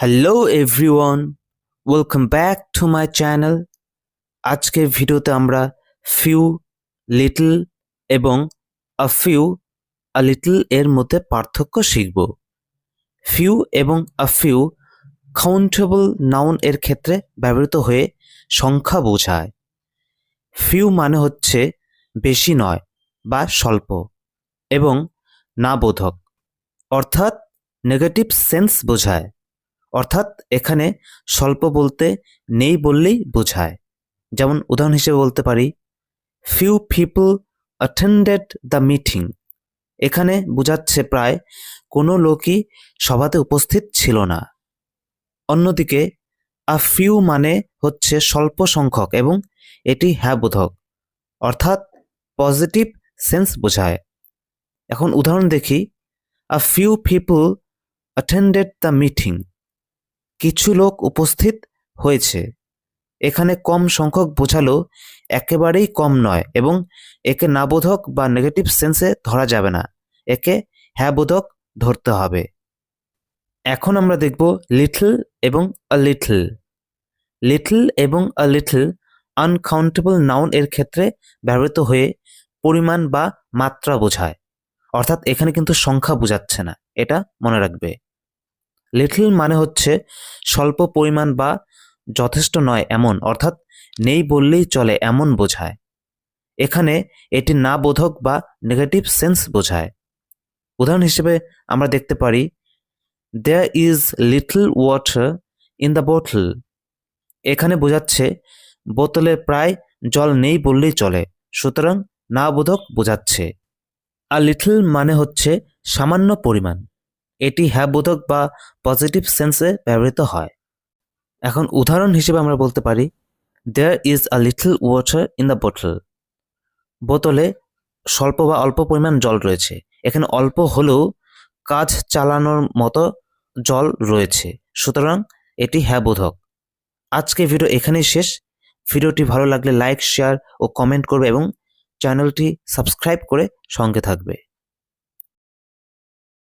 Hello everyone welcome back to my channel আজকের ভিডিওতে আমরা ফিউ লিটল এবং আ ফিউ আ লিটল এর মধ্যে পার্থক্য শিখব। ফিউ এবং আ ফিউ কাউন্টেবল নাউন এর ক্ষেত্রে ব্যবহৃত হয়ে সংখ্যা বোঝায়। ফিউ মানে হচ্ছে বেশি নয় বা স্বল্প এবং না বোধক অর্থাৎ নেগেটিভ সেন্স বোঝায়। অর্থাৎ এখানে স্বল্প বলতে নেই বললেই বোঝায়। যেমন উদাহরণ হিসেবে বলতে পারি few people attended the meeting এখানে বোঝাচ্ছে প্রায় কোনো লোকই সভাতে উপস্থিত ছিল না। অন্যদিকে আ ফিউ মানে হচ্ছে স্বল্প সংখ্যক এবং এটি হ্যাঁ বোধক, অর্থাৎ পজিটিভ সেন্স বোঝায়। এখন উদাহরণ দেখি a few people attended the meeting কিছু লোক উপস্থিত হয়েছে। এখানে কম সংখ্যক বোঝালো একেবারেই কম নয় এবং একে নাবোধক বা নেগেটিভ সেন্সে ধরা যাবে না। একে হ্যাঁ বোধক ধরতে হবে। এখন আমরা দেখব লিটল এবং আ লিটল লিটল এবং আ লিটল আনকাউন্টেবল নাউন এর ক্ষেত্রে ব্যবহৃত হয়ে পরিমাণ বা মাত্রা বোঝায়। অর্থাৎ এখানে কিন্তু সংখ্যা বোঝাচ্ছে না। এটা মনে রাখবে। লিটল মানে হচ্ছে স্বল্প পরিমাণ বা যথেষ্ট নয় এমন, অর্থাৎ নেই বললেই চলে এমন বোঝায়। এখানে এটি না বোধক বা নেগেটিভ সেন্স বোঝায়। উদাহরণ হিসেবে আমরা দেখতে পারি there is little water in the bottle এখানে বোঝাচ্ছে, বোতলে প্রায় জল নেই বললেই চলে, সুতরাং না বোধক বোঝাচ্ছে। আর লিটল মানে হচ্ছে সামান্য পরিমাণ। এটি হ্যাঁ বোধক বা পজিটিভ সেন্সে ব্যবহৃত হয়। এখন উদাহরণ হিসেবে আমরা বলতে পারি there is a little water in the bottle বোতলে স্বল্প বা অল্প পরিমাণ জল রয়েছে। এখানে অল্প হলেও কাজ চালানোর মতো জল রয়েছে। সুতরাং এটি হ্যাঁ বোধক আজকে ভিডিও এখানেই শেষ। ভিডিওটি ভালো লাগলে লাইক শেয়ার ও কমেন্ট করবে এবং চ্যানেলটি সাবস্ক্রাইব করে সঙ্গে থাকবে।